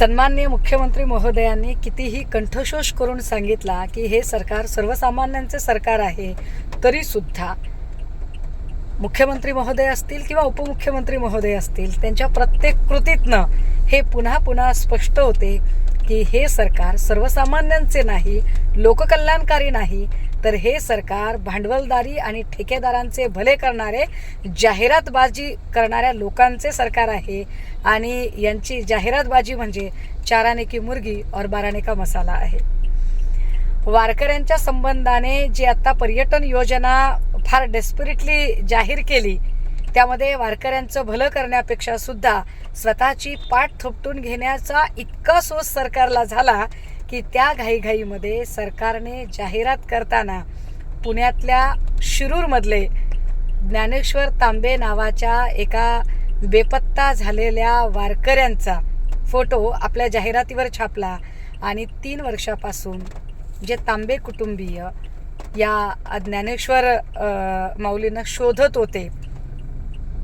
सन्माननीय मुख्यमंत्री महोदयांनी कितीही कंठशोष करून सांगितला की हे सरकार सर्वसामान्यांचे सरकार आहे तरीसुद्धा मुख्यमंत्री महोदय असतील किंवा उपमुख्यमंत्री महोदय असतील त्यांच्या प्रत्येक कृतीतनं हे पुन्हा पुन्हा स्पष्ट होते. की हे सरकार सर्वसामान्यांचे नाही लोककल्याणकारी नाही तर हे सरकार भांडवलदारी आणि ठेकेदारांचे भले करणारे जाहिरातबाजी करणाऱ्या लोकांचे सरकार आहे. आणि यांची जाहिरातबाजी म्हणजे चाराने की मुर्गी और बाराने का मसाला आहे. वारकऱ्यांच्या संबंधाने जी आता पर्यटन योजना फार डेस्परेटली जाहीर केली त्यामध्ये वारकऱ्यांचं भलं करण्यापेक्षा सुद्धा स्वतःची पाठ थोपटून घेण्याचा इतका सोस सरकारला झाला की त्या घाईघाईमध्ये सरकारने जाहिरात करताना पुण्यातल्या शिरूरमधले ज्ञानेश्वर तांबे नावाच्या एका बेपत्ता झालेल्या वारकऱ्यांचा फोटो आपल्या जाहिरातीवर छापला आणि तीन वर्षापासून जे तांबे कुटुंबीय या ज्ञानेश्वर माऊलीनं माऊलींना शोधत होते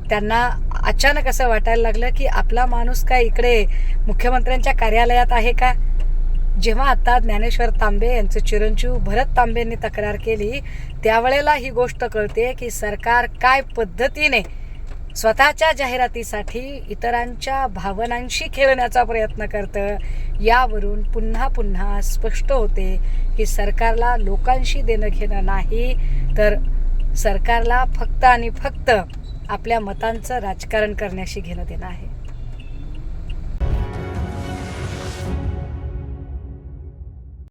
त्यांना अचानक असं वाटायला लागलं की आपला माणूस काय इकडे मुख्यमंत्र्यांच्या कार्यालयात आहे का? जेव्हा आता ज्ञानेश्वर तांबे यांचे चिरंजीव भरत तांबेंनी तक्रार केली त्यावेळेला ही गोष्ट कळते की सरकार काय पद्धतीने स्वतःच्या जाहिरातीसाठी इतरांच्या भावनांशी खेळण्याचा प्रयत्न करतं यावरून पुन्हा पुन्हा स्पष्ट होते की सरकारला लोकांशी देणं घेणं नाही तर सरकारला फक्त आणि फक्त आपल्या मतांचं राजकारण करण्याशी घेणं देणं आहे.